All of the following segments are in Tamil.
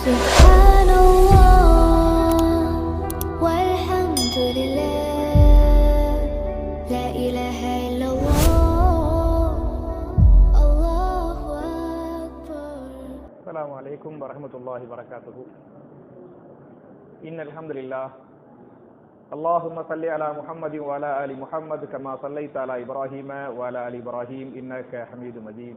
سبحان الله والحمد لله لا إله إلا الله الله أكبر السلام عليكم ورحمة الله وبركاته. إن الحمد لله. اللهم صل على محمد وعلى آل محمد كما صليت على إبراهيم وعلى آل إبراهيم إنك حميد مجيد.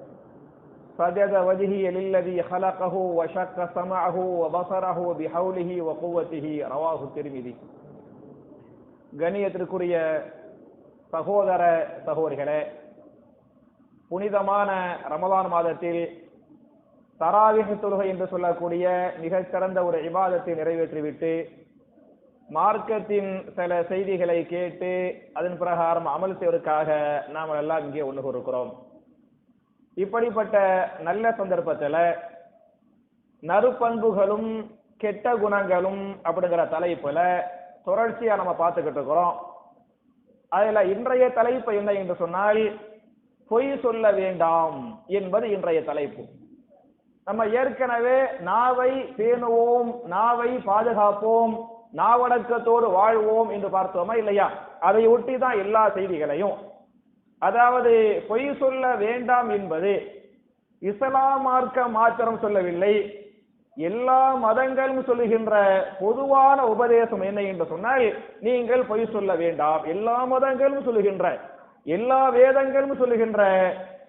سجد وجهي للذي خلقه وشق سمعه وبصره بحوله وقوته رواه الترمذي கணியத்திற்குரிய சகோதர சகோதரிகளே புனிதமான ரமலான் மாதத்தில் தராவிஹ் தொழுகை என்று சொல்லக்கூடிய மிகச்சிறந்த ஒரு இபாதத்தை நிறைவேற்றிவிட்டு மார்க்கத்தின் சில செய்திகளை கேட்டு அதன் பிரகாரம் அமல் செய்வதற்காக நாம் எல்லாம் இங்கே ஒன்று இருக்கிறோம் இப்படிப்பட்ட நல்ல சந்தர்ப்பத்துல நறுப்பண்புகளும் கெட்ட குணங்களும் அப்படிங்கிற தலைப்புல தொடர்ச்சியா நம்ம பார்த்துக்கிட்டு இருக்கிறோம். அதுல இன்றைய தலைப்பு என்ன என்று சொன்னால் பொய் சொல்ல வேண்டாம் என்பது இன்றைய தலைப்பு. நம்ம ஏற்கனவே நாவை பேணுவோம் நாவை பாதுகாப்போம் நாவடக்கத்தோடு வாழ்வோம் என்று பார்த்தோமா இல்லையா? அதை ஒட்டி தான் எல்லா செய்திகளையும் அதாவது பொய் சொல்ல வேண்டாம் என்பது இஸ்லாம் மார்க்க மாத்திரம் சொல்லவில்லை. எல்லா மதங்களும் சொல்லுகின்ற பொதுவான உபதேசம் என்ன என்று சொன்னால் நீங்கள் பொய் சொல்ல வேண்டாம். எல்லா மதங்களும் சொல்லுகின்ற எல்லா வேதங்களும் சொல்லுகின்ற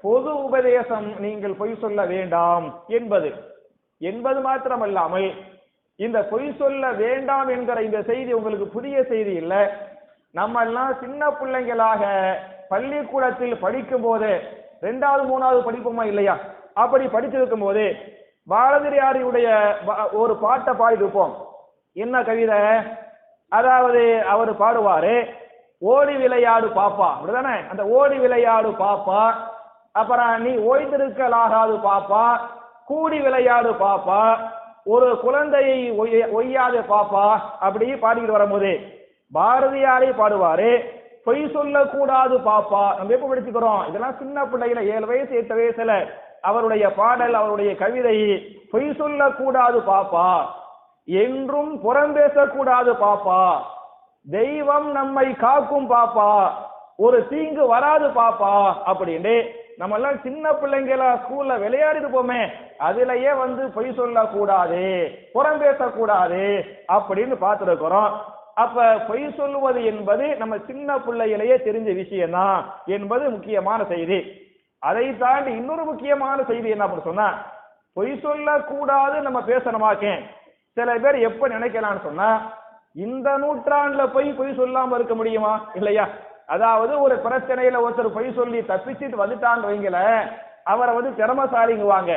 பொது உபதேசம் நீங்கள் பொய் சொல்ல வேண்டாம் என்பது. என்பது மாத்திரமல்லாமல் இந்த பொய் சொல்ல வேண்டாம் என்கிற இந்த செய்தி உங்களுக்கு புதிய செய்தி இல்லை. நம்ம எல்லாம் சின்ன பிள்ளைங்களாக பள்ளிக்கூடத்தில் படிக்கும் போது ரெண்டாவது மூணாவது படிப்போமா இல்லையா? அப்படி படிச்சிருக்கும் போது பாரதியாரியுடைய ஒரு பாட்டை பாடியிருப்போம். என்ன கவிதை? அதாவது அவர் பாடுவாரு ஓடி விளையாடு பாப்பா. அப்படிதானே? அந்த ஓடி விளையாடு பாப்பா. அப்புறம் நீ ஓய்ந்திருக்கலாகாது பாப்பா. கூடி விளையாடு பாப்பா. ஒரு குழந்தையை ஒய்ய- ஒய்யாத பாப்பா. அப்படி பாடிக்கிட்டு வரும்போது பாரதியாரே பாடுவாரு பொய் சொல்லக்கூடாது பாப்பா. நம்ம எப்ப படிச்சுக்கிறோம்? இதெல்லாம் சின்ன பிள்ளைகள ஏழு வயசு எட்டு வயசுல. அவருடைய பாடல் அவருடைய கவிதை பொய் சொல்லக்கூடாது பாப்பா. என்றும் புறம் பேசக்கூடாது பாப்பா. தெய்வம் நம்மை காக்கும் பாப்பா. ஒரு தீங்கு வராது பாப்பா. அப்படின்னு நம்ம எல்லாம் சின்ன பிள்ளைங்களா ஸ்கூல்ல விளையாடிட்டு போமே. அதுலயே வந்து பொய் சொல்லக்கூடாது புறம் பேசக்கூடாது அப்படின்னு பார்த்துருக்கிறோம். அப்ப பொய் சொல்லுவது என்பது நம்ம சின்ன பிள்ளையிலேயே தெரிஞ்ச விஷயம்தான் என்பது முக்கியமான செய்தி. அதை தாண்டி இன்னொரு முக்கியமான செய்தி என்ன அப்படின்னு சொன்னா பொய் சொல்லக்கூடாது நம்ம பேசணுமாக்கேன் சில பேர் எப்ப நினைக்கலாம்னு சொன்னா இந்த நூற்றாண்டுல போய் பொய் சொல்லாம இருக்க முடியுமா? இல்லையா? அதாவது ஒரு பிரச்சனையில ஒருத்தர் பொய் சொல்லி தப்பிச்சிட்டு வந்துட்டான்னு வைங்களேன் அவரை வந்து திறமசாலிங்குவாங்க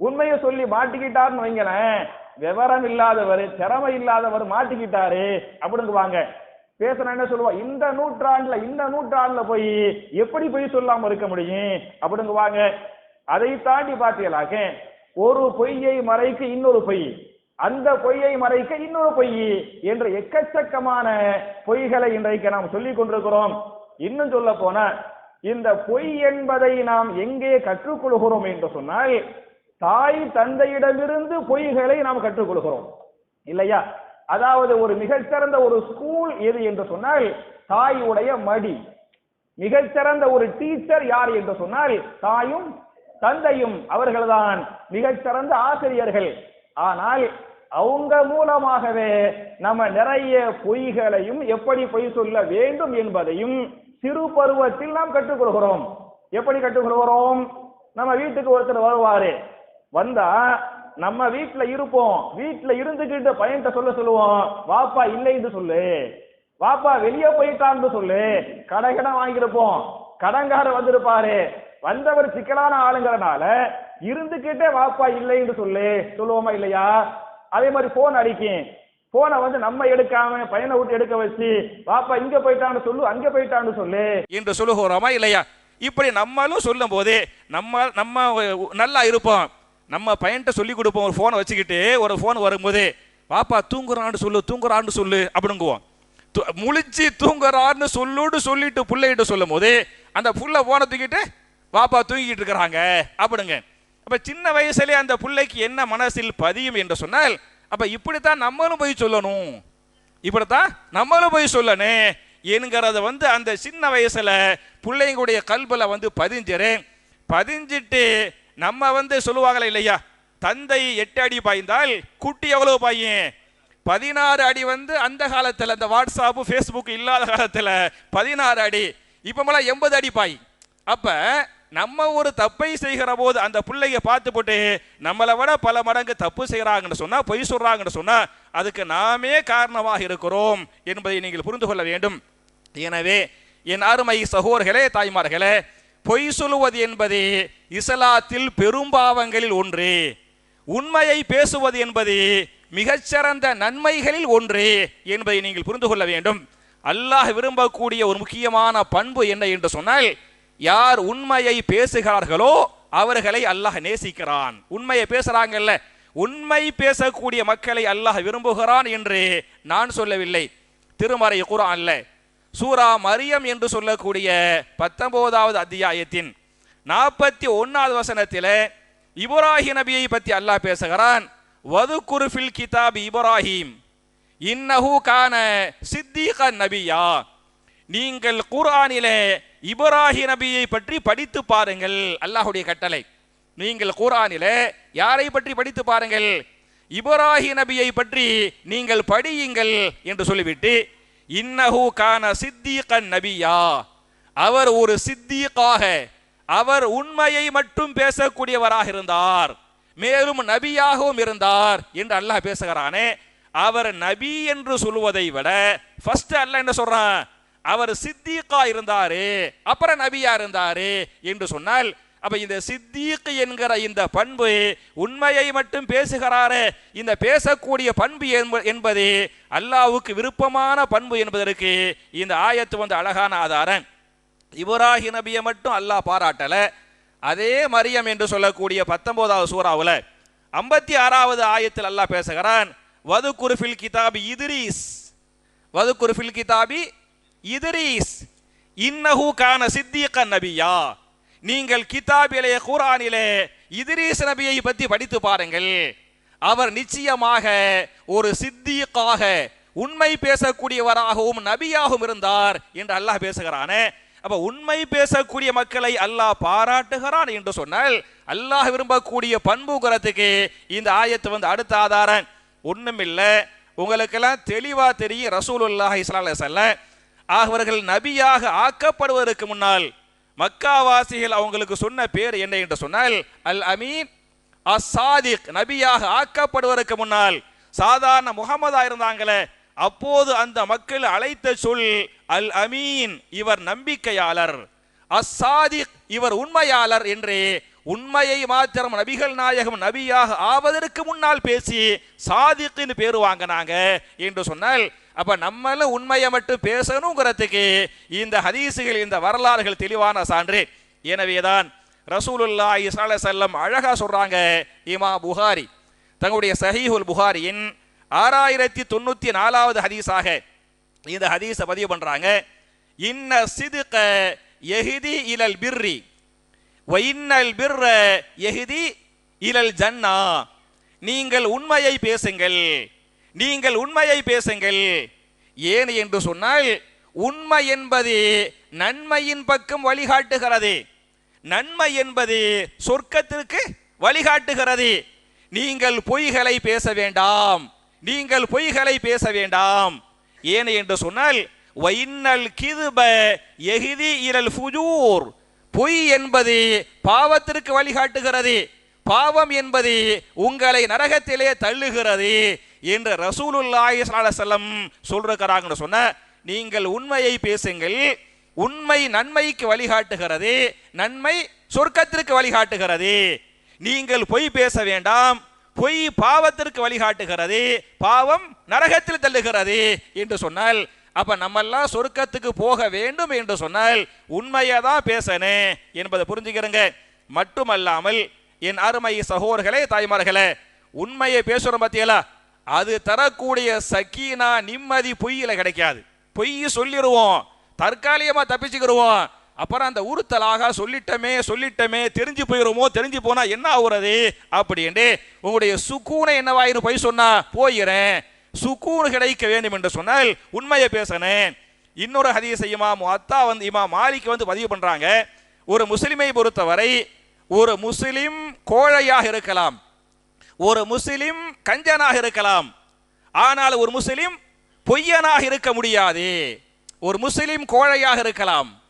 உண்மையை சொல்லி மாட்டிக்கிட்டாருன்னு வைங்களேன் விவரம் இல்லாதவர் திறமை இல்லாதவர் மாட்டிக்கிட்டாரு அப்படிங்குவாங்க. பேசுனா என்ன சொல்லுவா? இந்த நூற்றாண்டுல இந்த நூற்றாண்டுல போய் எப்படி போய் சொல்லாம இருக்க முடியும்? அப்படிங்குவாங்க. அதை தாண்டி பார்த்தீங்களாக்க ஒரு பொய்யை மறைக்க இன்னொரு பொய் அந்த பொய்யை மறைக்க இன்னொரு பொய் என்ற எக்கச்சக்கமான பொய்களை இன்றைக்கு நாம் சொல்லிக் கொண்டிருக்கிறோம். இன்னும் சொல்ல போன இந்த பொய் என்பதை நாம் எங்கே கற்றுக்கொள்கிறோம் என்று சொன்னால் தாய் தந்தையிடமிருந்து பொய்களை நாம் கற்றுக்கொள்கிறோம். இல்லையா? அதாவது ஒரு மிகச்சிறந்த ஒரு ஸ்கூல் எது என்று சொன்னால் தாயுடைய மடி. மிகச்சிறந்த ஒரு டீச்சர் யார் என்று சொன்னால் தாயும் தந்தையும் அவர்கள்தான் மிகச்சிறந்த ஆசிரியர்கள். ஆனால் அவங்க மூலமாகவே நம்ம நிறைய பொய்களையும் எப்படி பொய் சொல்ல வேண்டும் என்பதையும் சிறு பருவத்தில் நாம் கற்றுக்கொள்கிறோம். எப்படி கற்றுக்கொள்கிறோம்? நம்ம வீட்டுக்கு ஒருத்தர் வருவாரு. வந்தா நம்ம வீட்டுல இருப்போம். வீட்டுல இருந்துகிட்டு பையன்கிட்ட சொல்ல சொல்லுவோம். வாப்பா இல்லைன்னு சொல்லு. வாப்பா வெளியே போயிட்டான்னு சொல்லு. கடை கடன் வாங்கியிருப்போம். கடன்காரர் வந்திருப்பாரு. வந்தவர் சிக்கலான ஆளுங்கிறனால இருந்துகிட்டே வாப்பா இல்லைன்னு சொல்லு. சொல்லுவோமா இல்லையா? அதே மாதிரி போன் அடிக்கும். போனை வந்து நம்ம எடுக்காம பையனை விட்டு எடுக்க வச்சு பாப்பா இங்க போயிட்டான்னு சொல்லு அங்க போயிட்டான்னு சொல்லு. என்று சொல்லுகிறோமா இல்லையா? இப்படி நம்மளும் சொல்லும் போது நம்ம நம்ம நல்லா இருப்போம். நம்ம பையன்கிட்ட சொல்லி கொடுப்போம் ஒரு ஃபோனை வச்சுக்கிட்டு ஒரு ஃபோன் வரும்போது பாப்பா தூங்குறான்னு சொல்லு தூங்குறான்னு சொல்லு அப்படிங்குவோம். முழிச்சு தூங்குறான்னு சொல்லுன்னு சொல்லிட்டு பிள்ளைகிட்ட சொல்லும் போது அந்த புள்ள ஃபோனை தூக்கிட்டு பாப்பா தூங்கிட்டு இருக்கிறாங்க அப்படிங்க. அப்போ சின்ன வயசுலேயே அந்த பிள்ளைக்கு என்ன மனசில் பதியும் என்று சொன்னால் அப்போ இப்படித்தான் நம்மளும் போய் சொல்லணும். இப்படித்தான் நம்மளும் போய் சொல்லணும் என்கிறத வந்து அந்த சின்ன வயசில் பிள்ளைங்களுடைய கல்வில வந்து பதிஞ்சிரு பதிஞ்சிட்டு நம்ம வந்து சொல்லுவாங்களே இல்லையா? தந்தை எட்டு அடி பாய்ந்தால் குட்டி எவ்வளவு பாயும்? பதினாறு அடி வந்து அந்த காலத்தில் அந்த வாட்ஸ்அப்பு ஃபேஸ்புக் இல்லாத காலத்தில் பதினாறு அடி இப்பமெல்லாம் எண்பது அடி பாய். அப்போ நம்ம ஒரு தப்பை செய்கிற போது அந்த பிள்ளைய பார்த்து போட்டு நம்மளை விட பல மடங்கு தப்பு செய்கிறாங்கன்னு சொன்னால் பொய் சொல்கிறாங்கன்னு சொன்னால் அதுக்கு நாமே காரணமாக இருக்கிறோம் என்பதை நீங்கள் புரிந்து கொள்ள வேண்டும். எனவே என் அருமை சகோதரர்களே தாய்மார்களே பொய் சொல்லுவது என்பது இஸ்லாத்தில் பெரும்பாவங்களில் ஒன்று. உண்மையை பேசுவது என்பது மிகச்சிறந்த நன்மைகளில் ஒன்று என்பதை நீங்கள் புரிந்து கொள்ள வேண்டும். அல்லாஹ் விரும்பக்கூடிய ஒரு முக்கியமான பண்பு என்ன என்று சொன்னால் யார் உண்மையை பேசுகிறார்களோ அவர்களை அல்லாஹ் நேசிக்கிறான். உண்மையை பேசுறாங்கல்ல உண்மை பேசக்கூடிய மக்களை அல்லாஹ் விரும்புகிறான் என்று நான் சொல்லவில்லை. திருமறை குரான்ல சூரா மரியம் என்று சொல்லக்கூடிய பத்தொன்பதாவது அத்தியாயத்தின் நாற்பத்தி ஒன்னாவது வசனத்தில் இப்ராஹி நபியை பற்றி அல்லாஹ் பேசுகிறான். வது குருஃபில் கிதாப் இப்ராஹிம் இன்னஹு கான சித்திக நபியா. நீங்கள் குர்ஆனிலே இப்ராஹி நபியை பற்றி படித்து பாருங்கள் அல்லாஹுடைய கட்டளை. நீங்கள் குர்ஆனிலே யாரை பற்றி படித்து பாருங்கள்? இப்ராஹி நபியை பற்றி நீங்கள் படியுங்கள் என்று சொல்லிவிட்டு இன்னஹு கான சித்தீகன் நபியா. அவர் ஒரு சித்தீக்காக அவர் உண்மையை மட்டும் பேசக்கூடியவராக இருந்தார். மேலும் நபியாகவும் இருந்தார் என்று அல்லாஹ் பேசுகிறானே. அவர் நபி என்று சொல்வதை விட ஃபர்ஸ்ட் அல்ல என்ன சொல்றான்? அவர் சித்திகா இருந்தாரு அப்புறம் நபியா இருந்தாரு என்று சொன்னால் அப்ப இந்த சித்தீக்கு என்கிற இந்த பண்பு உண்மையை மட்டும் பேசுகிறாரே இந்த பேசக்கூடிய பண்பு என்ப- என்பது அல்லாவுக்கு விருப்பமான பண்பு என்பதற்கு இந்த ஆயத்து வந்து அழகான ஆதாரம். இப்ராஹிம் நபியை மட்டும் அல்லாஹ் பாராட்டல. அதே மரியம் என்று சொல்லக்கூடிய பத்தொன்பதாவது சூறாவில் ஐம்பத்தி ஆறாவது ஆயத்தில் அல்லாஹ் பேசுகிறான் வது குருஃபில் கிதாபி இதிரீஸ். வது குருஃபில் கிதாபி இதிரீஸ். இன்னஹு கான சித்திக நபியா. நீங்கள் கிதாபிலே குரானிலே இதிரீஸ் நபியை பற்றி படித்து பாருங்கள். அவர் நிச்சயமாக ஒரு சித்திகாக உண்மை பேசக்கூடியவராகவும் நபியாகவும் இருந்தார் என்று அல்லாஹ் பேசுகிறானே. அப்ப உண்மை பேசக்கூடிய மக்களை அல்லாஹ் பாராட்டுகிறான் என்று சொன்னால் அல்லாஹ் விரும்பக்கூடிய பண்புகிறதுக்கு இந்த ஆயத்து வந்து அடுத்த ஆதாரம். ஒண்ணுமில்ல உங்களுக்கெல்லாம் தெளிவா தெரியும் ரசூல் ஸல்லல்லாஹு அலைஹி அவர்கள் நபியாக ஆக்கப்படுவதற்கு முன்னால் மக்காவாசிகள் அவங்களுக்கு சொன்ன பேர் என்ன என்று சொன்னால் அல் அமீன் அசாதிக் நபியாக ஆக்கப்படுவதற்கு முன்னால். சாதாரண முகமதா இருந்தாங்களே அப்போது அந்த மக்கள் அழைத்த சொல் அல் அமீன் இவர் நம்பிக்கையாளர். அசாதிக் இவர் உண்மையாளர் என்றே உண்மையை மாத்திரம் நபிகள் நாயகம் நபியாக ஆவதற்கு முன்னால் பேசி சாதிக்குன்னு பேர் வாங்கினாங்க என்று சொன்னால் அப்ப நம்மளும் உண்மையை மட்டும் பேசணுங்கிறதுக்கு இந்த ஹதீசுகள் இந்த வரலாறுகள் தெளிவான சான்று. எனவேதான் ரசூலுல்லா ஸல்லல்லாஹு செல்லம் அழகா சொல்றாங்க இமா புகாரி. தங்களுடைய சஹீஹுல் புகாரியின் ஆறாயிரத்தி தொண்ணூத்தி நாலாவது ஹதீஸாக இந்த ஹதீஸை பதிவு பண்றாங்க. இன்ன சிதுக எஹிதி இலல் பிர்ரி வைன்னல் பிற எகுதி இலல் ஜன்னா நீங்கள் உண்மையை பேசுங்கள். நீங்கள் உண்மையை பேசுங்கள். ஏன் என்று சொன்னால் உண்மை என்பது நன்மையின் பக்கம் வழிகாட்டுகிறது. நன்மை என்பது சொர்க்கத்திற்கு வழிகாட்டுகிறது. நீங்கள் பொய்களை பேச வேண்டாம். நீங்கள் பொய்களை பேச வேண்டாம். ஏன் என்று சொன்னால் வைன்னல் கிதுப எகிதி இரல் ஃபுஜூர் பொய் என்பது பாவத்திற்கு வழிகாட்டுகிறது. பாவம் என்பது உங்களை நரகத்திலே தள்ளுகிறது என்று ரசூலுல்லாஹி ஸல்லல்லாஹு சொல்றாங்கன்னு சொன்ன நீங்கள் உண்மையை பேசுங்கள் உண்மை நன்மைக்கு வழிகாட்டுகிறது நன்மை சொர்க்கத்திற்கு வழிகாட்டுகிறது. நீங்கள் பொய் பேச வேண்டாம் பொய் பாவத்திற்கு வழிகாட்டுகிறது பாவம் நரகத்தில் தள்ளுகிறது என்று சொன்னால் அப்ப நம்மெல்லாம் சொர்க்கத்துக்கு போக வேண்டும் என்று சொன்னால் உண்மையை தான் பேசணும் என்பதை புரிஞ்சுக்கிறங்க. மட்டுமல்லாமல் என் அருமை சகோதர்களே தாய்மார்களே உண்மையை பேசுகிறோம் பார்த்தீங்களா அது தரக்கூடிய சக்கீனா நிம்மதி பொய்யில கிடைக்காது. பொய் சொல்லிடுவோம் தற்காலிகமா தப்பிச்சுக்கிடுவோம் அப்புறம் அந்த உறுத்தலாக சொல்லிட்டமே சொல்லிட்டமே தெரிஞ்சு போயிடுமோ தெரிஞ்சு போனா என்ன ஆகுறது? அப்படின்ட்டு உங்களுடைய சுக்கூனை என்னவாயிரும் பொய் சொன்னா போயிறேன். சுக்கூன் கிடைக்க வேண்டும் என்று சொன்னால் உண்மையை பேசினேன் இன்னொரு ஹதீஸை இமாம் அத்தா வந்து இமாம் மாலிக் வந்து பதிவு பண்ணுறாங்க ஒரு முஸ்லிமை பொறுத்தவரை ஒரு முஸ்லிம் கோழையாக இருக்கலாம். ஒரு முஸ்லிம் கஞ்சனாக இருக்கலாம். ஆனால் ஒரு முஸ்லிம் பொய்யனாக இருக்க முடியாது. ஒரு முஸ்லிம் கோழையாக இருக்கலாம்.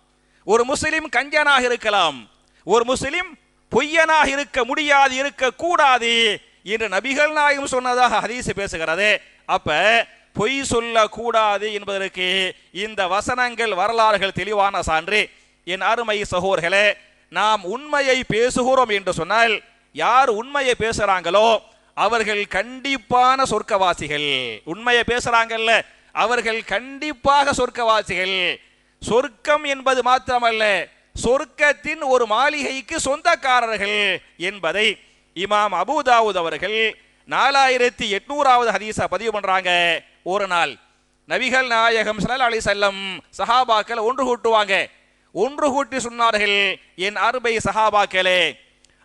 ஒரு முஸ்லிம் கஞ்சனாக இருக்கலாம். ஒரு முஸ்லிம் பொய்யனாக இருக்க முடியாது இருக்க இன்று என்று நபிகள் நாயகம் சொன்னதாக ஹதீஸ் பேசுகிறது. அப்ப பொய் சொல்லக்கூடாது என்பதற்கு இந்த வசனங்கள் வரலாறுகள் தெளிவான சான்று. என் அருமை சகோர்களே நாம் உண்மையை பேசுகிறோம் என்று சொன்னால் யார் உண்மையை பேசுறாங்களோ அவர்கள் கண்டிப்பான சொர்க்கவாசிகள். உண்மையை பேசுறாங்கல்ல அவர்கள் கண்டிப்பாக சொர்க்கவாசிகள். சொர்க்கம் என்பது மாத்திரமல்ல சொர்க்கத்தின் ஒரு மாளிகைக்கு சொந்தக்காரர்கள் என்பதை இமாம் அபூதாவுத் அவர்கள் நாலாயிரத்தி எட்நூறாவது ஹதீஸா பதிவு பண்றாங்க. ஒரு நாள் நபிகள் நாயகம் சலல் அலி செல்லம் சஹாபாக்கள் ஒன்று கூட்டுவாங்க. ஒன்று கூட்டி சொன்னார்கள் என் அருமை சஹாபாக்களே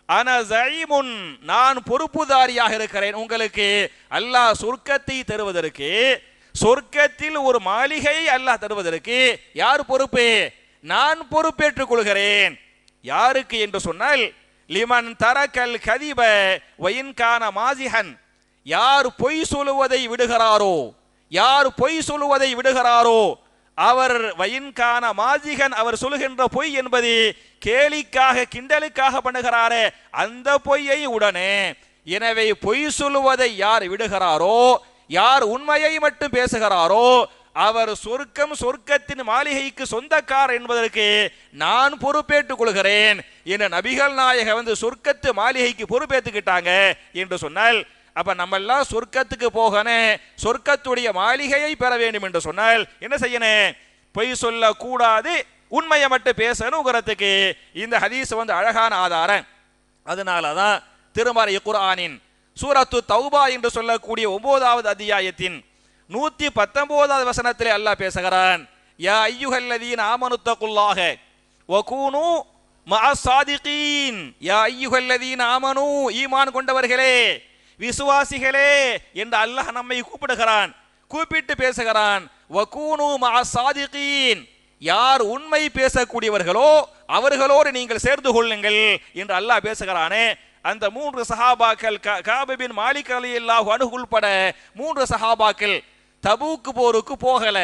அன நான் பொறுப்புதாரியாக இருக்கிறேன். உங்களுக்கு அல்லாஹ் சொர்க்கத்தை தருவதற்கு சொர்க்கத்தில் ஒரு மாளிகை அல்லாஹ் தருவதற்கு யார் பொறுப்பு? நான் பொறுப்பேற்றுக் கொள்கிறேன். யாருக்கு என்று சொன்னால் லிமன் தரக்கல் கதிப வயின்கான மாசிஹன் யார் பொய் சொல்லுவதை விடுகிறாரோ? யார் பொய் சொல்லுவதை விடுகிறாரோ? அவர் வயின்கான மாஜிகன் அவர் சொல்லுகின்ற பொய் என்பது கேலிக்காக கிண்டலுக்காக பண்ணுகிறாரே அந்த பொய்யை உடனே. எனவே பொய் சொல்லுவதை யார் விடுகிறாரோ? யார் உண்மையை மட்டும் பேசுகிறாரோ? அவர் சொர்க்கம் சொர்க்கத்தின் மாளிகைக்கு சொந்தக்கார் என்பதற்கு நான் பொறுப்பேற்றுக் கொள்கிறேன் என நபிகள் நாயக வந்து சொர்க்கத்து மாளிகைக்கு பொறுப்பேற்றுக்கிட்டாங்க என்று சொன்னால் அப்ப நம்ம எல்லாம் சொர்க்கத்துக்கு போகணும் சொர்க்கத்துடைய மாளிகையை பெற வேண்டும் என்று சொன்னால் என்ன செய்யணும் பொய் சொல்ல கூடாது உண்மையை மட்டும் பேசணுங்கிறதுக்கு இந்த ஹதீஸ் வந்து அழகான ஆதாரம். அதனால தான் திருமறை குர்ஆனின் சூரத்து தௌபா என்று சொல்லக்கூடிய ஒன்பதாவது அத்தியாயத்தின் நூத்தி பத்தொன்பதாவது வசனத்திலே அல்லாஹ் பேசுகிறான் யா ஐயுகல்லதீன் ஆமனுத்தகுல்லாக வகூனு மஅசாதிகீன் யா ஐயுகல்லதீன் ஆமனு ஈமான் கொண்டவர்களே விசுவாசிகளே என்று அல்லாஹ் நம்மை கூப்பிடுகிறான் கூப்பிட்டு பேசுகிறான் வகூனு மஅசாதிகீன் யார் உண்மை பேசக்கூடியவர்களோ அவர்களோடு நீங்கள் சேர்ந்து கொள்ளுங்கள் என்று அல்லாஹ் பேசுகிறானே அந்த மூன்று சஹாபாக்கள் காபிபின் மாலிக் அலி அல்லாஹ் அணுகுள்பட மூன்று சஹாபாக்கள் தபூக்கு போருக்கு போகல.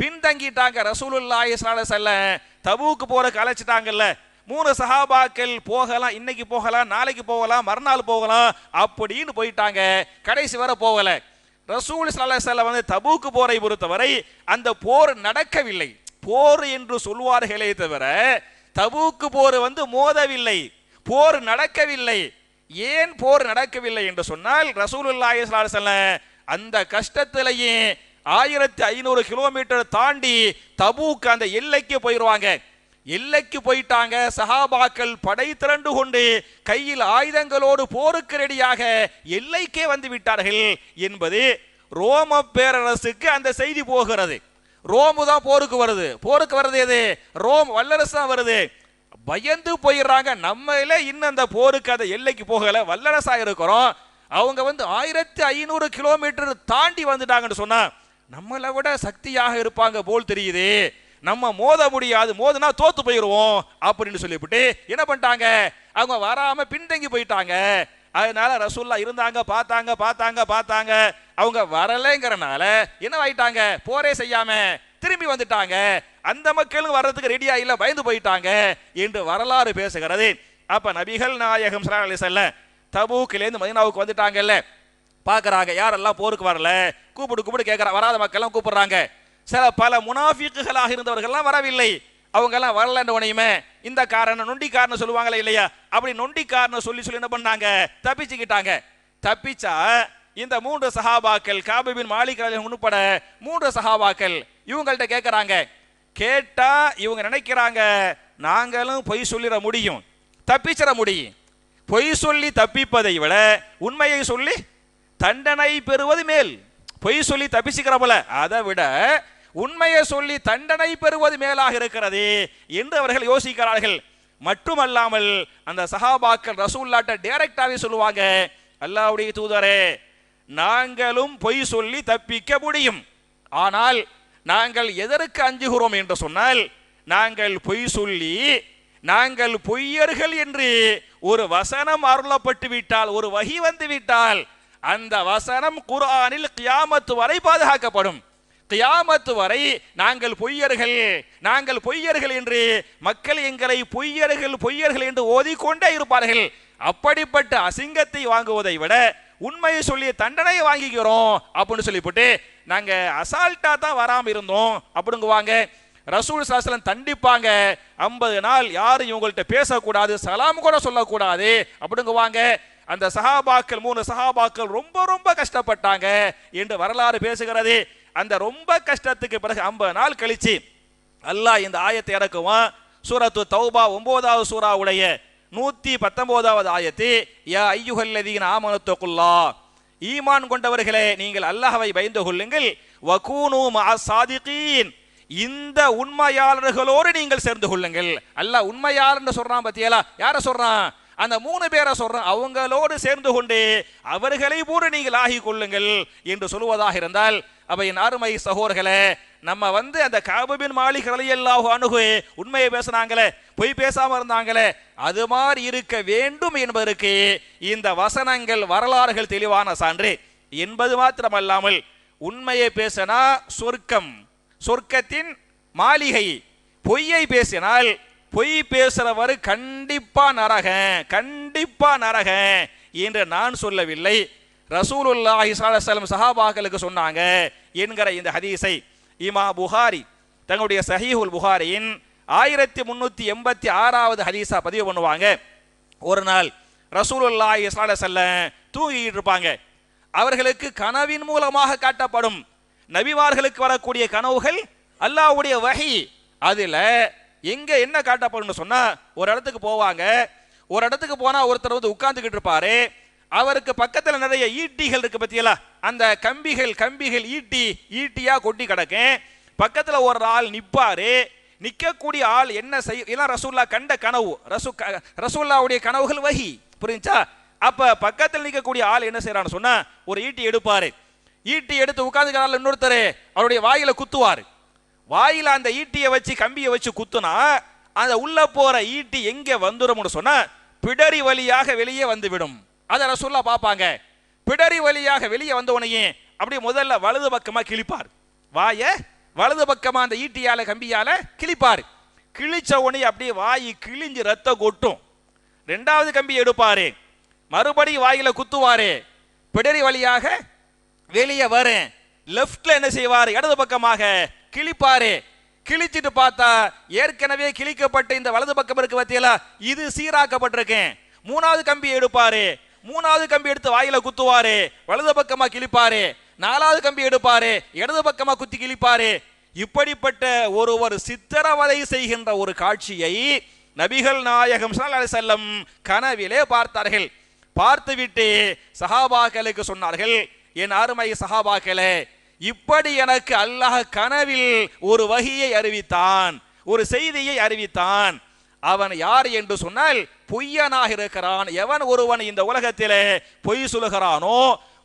பின்தங்கிட்டாங்க ரசூலுல்லாஹி ஸல்லல்லாஹு அலைஹி தபூக்கு போருக்கு அழைச்சிட்டாங்கல்ல. மூணு சஹாபாக்கள் போகலாம் இன்னைக்கு போகலாம் நாளைக்கு போகலாம் மறுநாள் போகலாம் அப்படின்னு போயிட்டாங்க. கடைசி வரை போகல. ரசூல் ஸல்லல்லாஹு வந்து தபூக்கு போரை பொறுத்தவரை அந்த போர் நடக்கவில்லை. போர் என்று சொல்வார்களே தவிர தபூக்கு போர் வந்து மோதவில்லை. போர் நடக்கவில்லை. ஏன் போர் நடக்கவில்லை என்று சொன்னால் ரசூலுல்லாஹி ஸல்லல்லாஹு அலைஹி அந்த கஷ்டத்திலேயே ஆயிரத்தி ஐநூறு கிலோமீட்டர் தாண்டி தபூக்கு அந்த எல்லைக்கு போயிடுவாங்க எல்லைக்கு போயிட்டாங்க. சஹாபாக்கள் படை திரண்டு கொண்டு கையில் ஆயுதங்களோடு போருக்கு ரெடியாக எல்லைக்கே வந்து விட்டார்கள் என்பது ரோம பேரரசுக்கு அந்த செய்தி போகிறது. ரோமு தான் போருக்கு வருது. போருக்கு வருது எது? ரோம் வல்லரசு தான் வருது. பயந்து போயிடுறாங்க. நம்மள இன்னும் அந்த போருக்கு அந்த எல்லைக்கு போகல. வல்லரசாக இருக்கிறோம். அவங்க வந்து ஆயிரத்தி ஐநூறு கிலோமீட்டர் தாண்டி வந்துட்டாங்கன்னு சொன்னா நம்மளை விட சக்தியாக இருப்பாங்க போல் தெரியுது. நம்ம மோத முடியாது. மோதுனா தோத்து போயிடுவோம் அப்படின்னு சொல்லிவிட்டு என்ன பண்ணிட்டாங்க? அவங்க வராம பின்தங்கி போயிட்டாங்க. அதனால ரசூல்லா இருந்தாங்க பார்த்தாங்க பார்த்தாங்க பார்த்தாங்க. அவங்க வரலைங்கிறனால என்ன ஆயிட்டாங்க? போரே செய்யாம திரும்பி வந்துட்டாங்க. அந்த மக்களும் வர்றதுக்கு ரெடியா இல்ல பயந்து போயிட்டாங்க என்று வரலாறு பேசுகிறது. அப்ப நபிகள் நாயகம் ஸல்லல்லாஹு அலைஹி தபூக்கிலேருந்து மதினாவுக்கு வந்துட்டாங்கல்ல. பார்க்குறாங்க யாரெல்லாம் போருக்கு வரல? கூப்பிடு கூப்பிடு கேட்குற வராத மக்கள்லாம் கூப்பிடுறாங்க. சில பல முனாஃபிக்குகளாக இருந்தவர்கள்லாம் வரவில்லை. அவங்கெல்லாம் வரலன்ற உனையுமே இந்த காரணம் நொண்டி காரணம் சொல்லுவாங்களே இல்லையா? அப்படி நொண்டி காரணம் சொல்லி சொல்லி என்ன பண்ணாங்க? தப்பிச்சுக்கிட்டாங்க. தப்பிச்சா இந்த மூன்று சஹாபாக்கள் காபிபின் மாலிக் உட்பட மூன்று சஹாபாக்கள் இவங்கள்ட்ட கேட்குறாங்க கேட்டா இவங்க நினைக்கிறாங்க நாங்களும் பொய் சொல்லிட முடியும் தப்பிச்சிட முடியும். பொய் சொல்லி தப்பிப்பதை விட உண்மையை சொல்லி தண்டனை பெறுவது மேல். பொய் சொல்லி தப்பிச்சுக்கிறப்பல அதை விட உண்மையை சொல்லி தண்டனை பெறுவது மேலாக இருக்கிறது என்று அவர்கள் யோசிக்கிறார்கள். மட்டுமல்லாமல் அந்த சஹாபாக்கள் ரசூல்லாட்ட டைரக்டாவே சொல்லுவாங்க அல்லாவுடைய தூதரே நாங்களும் பொய் சொல்லி தப்பிக்க முடியும். ஆனால் நாங்கள் எதற்கு அஞ்சுகிறோம் என்று சொன்னால் நாங்கள் பொய் சொல்லி நாங்கள் பொய்யர்கள் என்று ஒரு வசனம் அருளப்பட்டு விட்டால் ஒரு வகி வந்து விட்டால் அந்த வசனம் குரானில் கியாமத்து வரை பாதுகாக்கப்படும். கியாமத்து வரை நாங்கள் பொய்யர்கள் நாங்கள் பொய்யர்கள் என்று மக்கள் எங்களை பொய்யர்கள் பொய்யர்கள் என்று ஓதிக்கொண்டே இருப்பார்கள். அப்படிப்பட்ட அசிங்கத்தை வாங்குவதை விட உண்மையை சொல்லி தண்டனையை வாங்கிக்கிறோம் அப்படின்னு சொல்லிவிட்டு நாங்கள் அசால்ட்டாக தான் வராமல் இருந்தோம் அப்படிங்குவாங்க. ரசூல் சாஸ்திரம் தண்டிப்பாங்க. ஐம்பது நாள் யாரும் இவங்கள்ட்ட பேசக்கூடாது சலாம் கூட சொல்லக்கூடாது. அப்படிங்குவாங்க அந்த சஹாபாக்கள் மூணு சஹாபாக்கள் ரொம்ப ரொம்ப கஷ்டப்பட்டாங்க. என்று வரலாறு பேசுகிறது. அந்த ரொம்ப கஷ்டத்துக்கு பிறகு ஐம்பது நாள் கழிச்சு அல்லாஹ் இந்த ஆயத்தை இறக்குவான். சூரத்து தௌபா ஒன்பதாவது சூறாவுடைய நூத்தி பத்தொன்பதாவது ஆயத்து யா ஐயுகல்லதீன் ஆமனத்துக்குல்லா ஈமான் கொண்டவர்களே நீங்கள் அல்லாஹவை பயந்து கொள்ளுங்கள். வகூனு மா சாதிகீன். இந்த உண்மையாளர்களோடு நீங்கள் சேர்ந்து கொள்ளுங்கள். அல்ல உண்மையாளர்னு சொல்றான் பத்தியலா யார சொல்றான்? அந்த மூணு பேரை சொல்றான். அவங்களோடு சேர்ந்து கொண்டு அவர்களை கூட நீங்கள் ஆகி கொள்ளுங்கள் என்று சொல்லுவதாக இருந்தால் அப்ப என் அருமை சகோதரர்களே நம்ம வந்து அந்த காபுபின் மாளிகை அலையல்லாஹு அணுகு உண்மையை பேசுனாங்களே பொய் பேசாம இருந்தாங்களே அது மாதிரி இருக்க வேண்டும் என்பதற்கு இந்த வசனங்கள் வரலாறுகள் தெளிவான சான்று. என்பது மாத்திரமல்லாமல் உண்மையை பேசினா சொர்க்கம். சொர்க்கத்தின் மாளிகை. பொய்யை பேசினால் பொய் பேசுறவர் கண்டிப்பா நரகன் கண்டிப்பா நரகன் என்று நான் சொல்லவில்லை. ரசூலுல்லாஹி ஸல்லல்லாஹு சஹாபாக்களுக்கு சொன்னாங்க என்கிற இந்த ஹதீஸை. இமா புகாரி தங்களுடைய சஹீஹுல் புகாரியின் ஆயிரத்தி முன்னூத்தி எண்பத்தி ஆறாவது ஹதீஸா பதிவு பண்ணுவாங்க. ஒரு நாள் ரசூலுல்லாஹி ஸல்லல்லாஹு தூங்கிட்டு இருப்பாங்க. அவர்களுக்கு கனவின் மூலமாக காட்டப்படும் நபிமார்களுக்கு வரக்கூடிய கனவுகள் அல்லாவுடைய வகை. அதுல எங்க என்ன காட்டப்படும்னு சொன்னா ஒரு இடத்துக்கு போவாங்க. ஒரு இடத்துக்கு போனா ஒருத்தர் வந்து உட்கார்ந்துகிட்டு இருப்பாரு. அவருக்கு பக்கத்துல நிறைய ஈட்டிகள் இருக்கு பத்தியெல்லாம் அந்த கம்பிகள் கம்பிகள் ஈட்டி ஈட்டியா கொட்டி கிடக்கும். பக்கத்துல ஒரு ஆள் நிப்பாரு. நிக்கக்கூடிய ஆள் என்ன செய்ய எல்லாம் ரசூல்லா கண்ட கனவு. ரசு ரசூல்லாவுடைய கனவுகள் வகி. புரிஞ்சா அப்ப பக்கத்தில் நிற்கக்கூடிய ஆள் என்ன செய்யறான்னு சொன்னா ஒரு ஈட்டி எடுப்பாரு. ஈட்டி எடுத்து உட்காந்துக்கிறார் இன்னொருத்தர் அவருடைய வாயில குத்துவார். வாயில அந்த ஈட்டியை வச்சு கம்பியை வச்சு குத்துனா அந்த உள்ள போற ஈட்டி எங்க வந்துடும் சொன்னா பிடரி வழியாக வெளியே வந்துவிடும். அதை ரசூல்லா பார்ப்பாங்க. பிடரி வழியாக வெளியே வந்த உடனே அப்படியே முதல்ல வலது பக்கமா கிழிப்பார். வாய வலது பக்கமா அந்த ஈட்டியால கம்பியால கிழிப்பார். கிழிச்ச உடனே அப்படியே வாய் கிழிஞ்சு ரத்தம் கொட்டும். ரெண்டாவது கம்பி எடுப்பாரு. மறுபடி வாயில குத்துவாரு. பிடரி வழியாக வெளியே வரும் லெஃப்ட்ல என்ன செய்வார்? இடது பக்கமாக கிழிப்பாரு. கிழிச்சிட்டு பார்த்தா ஏற்கனவே கிழிக்கப்பட்ட இந்த வலது பக்கம் இருக்கு பத்தியலா இது சீராக்கப்பட்டிருக்கேன். மூணாவது கம்பி எடுப்பாரு. மூணாவது கம்பி எடுத்து வாயில குத்துவாரு. வலது பக்கமா கிழிப்பாரு. நாலாவது கம்பி எடுப்பாரு. இடது பக்கமா குத்தி கிழிப்பாரு. இப்படிப்பட்ட ஒருவர் சித்திரவதை செய்கின்ற ஒரு காட்சியை நபிகள் நாயகம் செல்லம் கனவிலே பார்த்தார்கள். பார்த்துவிட்டு சஹாபாக்களுக்கு சொன்னார்கள் என் அருமை சஹாபாக்களே இப்படி எனக்கு அல்லாஹ் கனவில் ஒரு வகையை அறிவித்தான் ஒரு செய்தியை அறிவித்தான். அவன் யார் என்று சொன்னால் பொய்யனாக இருக்கிறான். எவன் ஒருவன் இந்த உலகத்திலே பொய் சொல்லுகிறானோ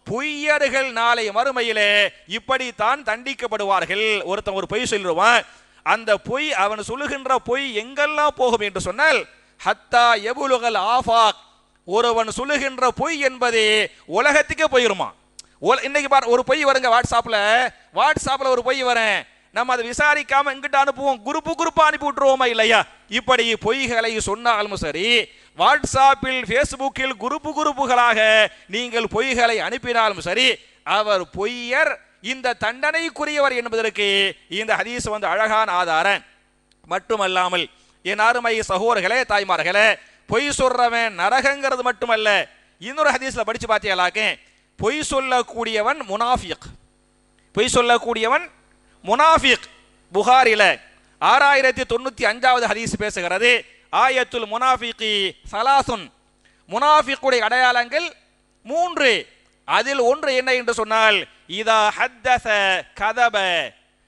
பொய்யர்கள் நாளை மறுமையிலே இப்படித்தான் தண்டிக்கப்படுவார்கள். ஒருத்தன் ஒரு பொய் சொல்லிடுவான் அந்த பொய் அவன் சொல்லுகின்ற பொய் எங்கெல்லாம் போகும் என்று சொன்னால் ஹத்தா எபுலுகல் ஆஃபாக் ஒருவன் சொல்லுகின்ற பொய் என்பது உலகத்துக்கே போயிருமா இன்னைக்கு பாரு ஒரு பொய் வருங்க வாட்ஸ்அப்பில் வாட்ஸ்அப்பில் ஒரு பொய் வரேன். நம்ம அதை விசாரிக்காம இங்கிட்ட அனுப்புவோம். குரூப்பு குரூப்பா அனுப்பி விட்டுருவோமா இல்லையா? இப்படி பொய்களை சொன்னாலும் சரி வாட்ஸ்அப்பில் ஃபேஸ்புக்கில் குரூப்பு குரூப்புகளாக நீங்கள் பொய்களை அனுப்பினாலும் சரி அவர் பொய்யர். இந்த தண்டனைக்குரியவர் என்பதற்கு இந்த ஹதீஸ் வந்து அழகான ஆதாரம். மட்டுமல்லாமல் என் அருமை சகோதரர்களே தாய்மார்களே பொய் சொல்றவன் நரகங்கிறது மட்டுமல்ல. இன்னொரு ஹதீஸ்ல படிச்சு பார்த்தீங்களாக்க பொய் சொல்லக்கூடியவன் முனாஃபிக். பொய் சொல்லக்கூடியவன் முனாஃபிக். புகாரில ஆறாயிரத்தி தொண்ணூற்றி அஞ்சாவது ஹதீஸ் பேசுகிறது. ஆயத்துல் முனாஃபிகி சலாசுன். முனாஃபிக்குடைய அடையாளங்கள் மூன்று. அதில் ஒன்று என்ன என்று சொன்னால் இதா ஹத்தச கதப.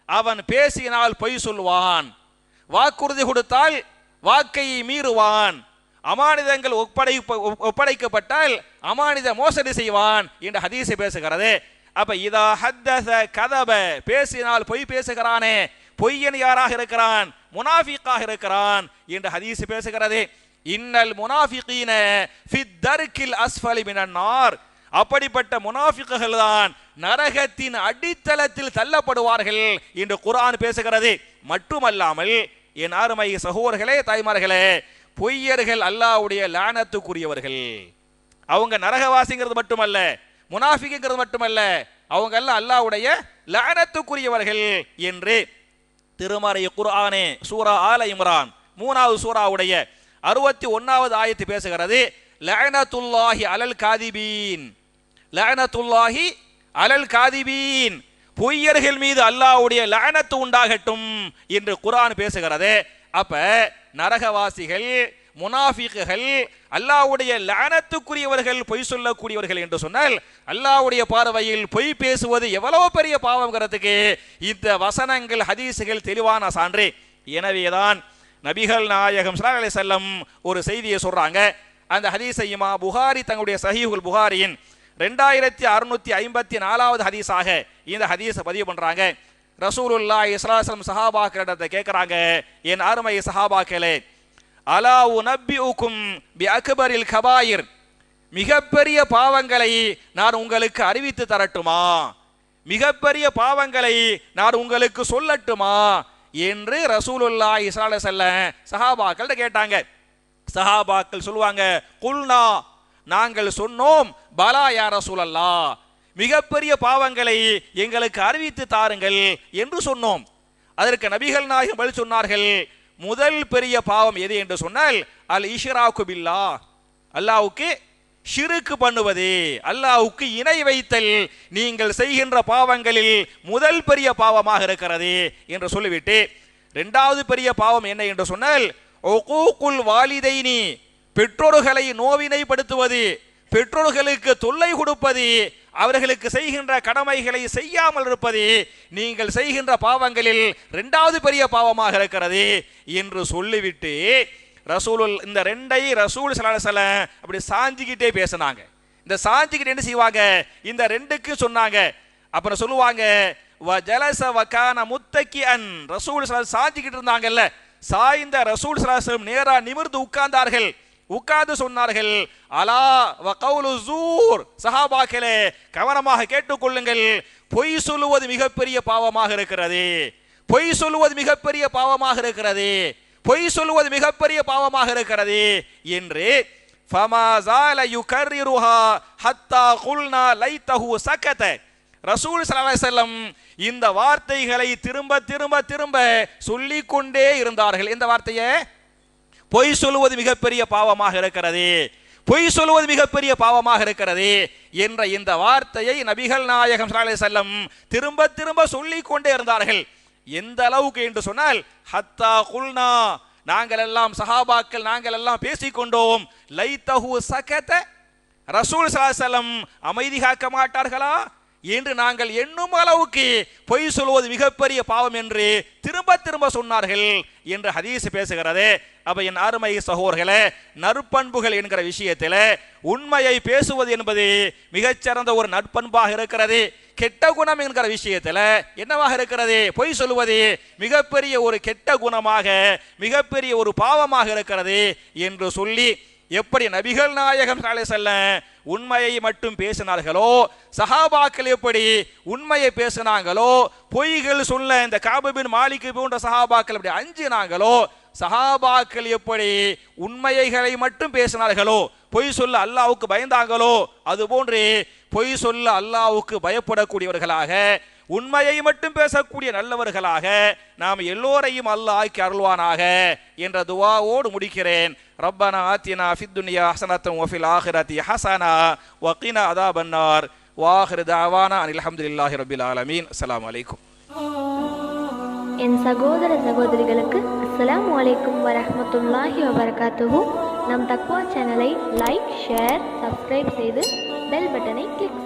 அவன் பேசினால் பொய் சொல்வான். வாக்குறுதி கொடுத்தால் வாக்கையை மீறுவான். அமானிதங்கள் ஒப்படைப்ப ஒப்படைக்கப்பட்டால் அமானித மோசடி செய்வான் என்று ஹதீசை பேசுகிறது. அப்ப இதா ஹத்தச கதப பேசினால் பொய் பேசுகிறானே பொய்யன் யாராக இருக்கிறான் முனாஃபிக்காக இருக்கிறான் என்று ஹதீஸ் பேசுகிறது. இன்னல் முனாஃபிகீன ஃபித் தர்கில் அஸ்ஃபலி மினன்னார். அப்படிப்பட்ட முனாஃபிக்குகள் தான் நரகத்தின் அடித்தளத்தில் தள்ளப்படுவார்கள் என்று குரான் பேசுகிறது. மட்டுமல்லாமல் என் அருமை சகோதரர்களே தாய்மார்களே பொய்யர்கள் அல்லாஹ்வுடைய லானத்துக்குரியவர்கள். அவங்க நரகவாசிங்கிறது மட்டுமல்ல முனாஃபிக்குங்கிறது மட்டுமல்ல அவங்க எல்லாம் அல்லாவுடைய லானத்துக்குரியவர்கள் என்று திருமறை குர்ஆனே சூரா ஆல இம்ரான் மூணாவது சூராவுடைய அறுபத்தி ஒன்னாவது ஆயத்து பேசுகிறது லஅனத்துல்லாஹி அலல் காதிபீன் லஅனத்துல்லாஹி அலல் காதிபீன். பொய்யர்கள் மீது அல்லாஹ்வுடைய லயனத்து உண்டாகட்டும் என்று குரான் பேசுகிறது. அப்ப நரகவாசிகள் முனாஃபிக்குகள் அல்லாவுடைய லானத்துக்குரியவர்கள் பொய் சொல்லக்கூடியவர்கள் என்று சொன்னால் அல்லாவுடைய பார்வையில் பொய் பேசுவது எவ்வளவு பெரிய பாவங்கிறதுக்கு இந்த வசனங்கள் ஹதீஸுகள் தெளிவான சான்று. எனவேதான் நபிகள் நாயகம் ஸல்லல்லாஹு செல்லம் ஒரு செய்தியை சொல்றாங்க. அந்த ஹதீஸையுமா புகாரி தங்களுடைய சஹீகுல் புகாரியின் ரெண்டாயிரத்தி அறுநூத்தி ஐம்பத்தி நாலாவது ஹதீஸாக இந்த ஹதீஸை பதிவு பண்றாங்க. ரசூலுல்லா இஸ்லாசலம் சஹாபாக்களிடத்தை கேட்குறாங்க என் அருமை சஹாபாக்களே அலா உனப்பியுக்கும் பி அக்பரில் கபாயிர் மிகப்பெரிய பாவங்களை நான் உங்களுக்கு அறிவித்து தரட்டுமா? மிகப்பெரிய பாவங்களை நான் உங்களுக்கு சொல்லட்டுமா? என்று ரசூலுல்லா இஸ்லால செல்ல சஹாபாக்கள்கிட்ட கேட்டாங்க. சஹாபாக்கள் சொல்லுவாங்க குல்னா நாங்கள் சொன்னோம் பலா யார சூழல்லா மிகப்பெரிய பாவங்களை எங்களுக்கு அறிவித்து தாருங்கள் என்று சொன்னோம். அதற்கு நபிகள் நாயகம் பதில் சொன்னார்கள் முதல் பெரிய பாவம் எது என்று சொன்னால் அல் இஷராக்கு பில்லா. அல்லாவுக்கு ஷிருக்கு பண்ணுவது. அல்லாவுக்கு இணை வைத்தல். நீங்கள் செய்கின்ற பாவங்களில் முதல் பெரிய பாவமாக இருக்கிறது என்று சொல்லிவிட்டு இரண்டாவது பெரிய பாவம் என்ன என்று சொன்னால் ஒகூக்குல் வாலிதைனி. பெற்றோர்களை நோவினைப்படுத்துவது. பெற்றோர்களுக்கு தொல்லை கொடுப்பது. அவர்களுக்கு செய்கின்ற கடமைகளை செய்யாமல் இருப்பது நீங்கள் செய்கின்ற பாவங்களில் இரண்டாவது பெரிய பாவமாக இருக்கிறது என்று சொல்லிவிட்டு ரசூலுல் இந்த ரெண்டை ரசூல் சலாசல அப்படி சாஞ்சிக்கிட்டே பேசினாங்க. இந்த சாஞ்சிக்கிட்டு என்ன செய்வாங்க? இந்த ரெண்டுக்கு சொன்னாங்க. அப்புறம் சொல்லுவாங்க வ ஜலச வக்கான முத்தக்கி அன் ரசூல் சலாஸ் சாஞ்சிக்கிட்டு இருந்தாங்கல்ல. சாய்ந்த ரசூல் சலாசலம் நேராக நிமிர்ந்து உட்கார்ந்தார்கள். உட்கார்ந்து சொன்னார்கள் அலா வ கவுலு ஜூர். சஹாபாக்களே கவனமாக கேட்டுக்கொள்ளுங்கள். பொய் சொல்லுவது மிகப்பெரிய பாவமாக இருக்கிறது. பொய் சொல்லுவது மிகப்பெரிய பாவமாக இருக்கிறது. பொய் சொல்லுவது மிகப்பெரிய பாவமாக இருக்கிறது என்று ஃபமாசால யுகர்ரிருஹா ஹத்தா குல்னா லைத்தஹு சக்கத ரசூல் சலாஹம் இந்த வார்த்தைகளை திரும்ப திரும்ப திரும்ப சொல்லிக்கொண்டே இருந்தார்கள். இந்த வார்த்தையை? பொய் சொல்லுவது மிகப்பெரிய பாவமாக இருக்கிறது. பொய் சொல்லுவது மிகப்பெரிய பாவமாக இருக்கிறது என்ற இந்த வார்த்தையை நபிகள் நாயகம் செல்லம் திரும்ப திரும்ப சொல்லிக் கொண்டே இருந்தார்கள். எந்த அளவுக்கு என்று சொன்னால் ஹத்தா குல்னா நாங்கள் எல்லாம் சஹாபாக்கள் நாங்கள் எல்லாம் பேசிக்கொண்டோம் லைத்தஹு சகத ரசூல் சலாசலம் அமைதி காக்க மாட்டார்களா? என்று நாங்கள் எண்ணும் அளவுக்கு பொய் சொல்வது மிகப்பெரிய பாவம் என்று திரும்ப திரும்ப சொன்னார்கள் என்று ஹதீஸ் பேசுகிறது. அப்ப என் அருமை சகோதர்களே நற்பண்புகள் என்கிற விஷயத்தில் உண்மையை பேசுவது என்பது மிகச்சிறந்த ஒரு நற்பண்பாக இருக்கிறது. கெட்ட குணம் என்கிற விஷயத்தில் என்னவாக இருக்கிறது? பொய் சொல்வது மிகப்பெரிய ஒரு கெட்ட குணமாக மிகப்பெரிய ஒரு பாவமாக இருக்கிறது என்று சொல்லி எப்படி நபிகள் நாயகம் சாலை செல்ல உண்மையை மட்டும் பேசினார்களோ சஹாபாக்கள் எப்படி உண்மையை பேசினாங்களோ பொய்கள் சொல்ல இந்த காபபின் மாலிக்கு போன்ற சஹாபாக்கள் எப்படி அஞ்சினாங்களோ சஹாபாக்கள் எப்படி உண்மைகளை மட்டும் பேசினார்களோ பொய் சொல்ல அல்லாவுக்கு பயந்தாங்களோ அதுபோன்று பொய் சொல்ல அல்லாவுக்கு பயப்படக்கூடியவர்களாக உண்மையை மட்டும் பேசக்கூடிய நல்லவர்களாக நாம் எல்லோரையும் அல்ல ஆக்கி அருள்வானாக என்ற துவாவோடு முடிக்கிறேன். ரப்பனா ஆத்தினா ஃபித்துனியா ஹசனத்தம் ஒஃபில் ஆஹிரதி ஹசனா வக்கீனா அதா பன்னார் வாஹிரு தாவானா அனில் அஹமதுல்லாஹி ரபில் ஆலமீன். அஸ்லாம் அலைக்கும். என் சகோதர சகோதரிகளுக்கு அஸ்லாம் வலைக்கும் வரமத்துல்லாஹி வபரகாத்துவும் நம் தக்குவா சேனலை லைக் ஷேர் சப்ஸ்கிரைப் செய்து பெல் பட்டனை கிளிக்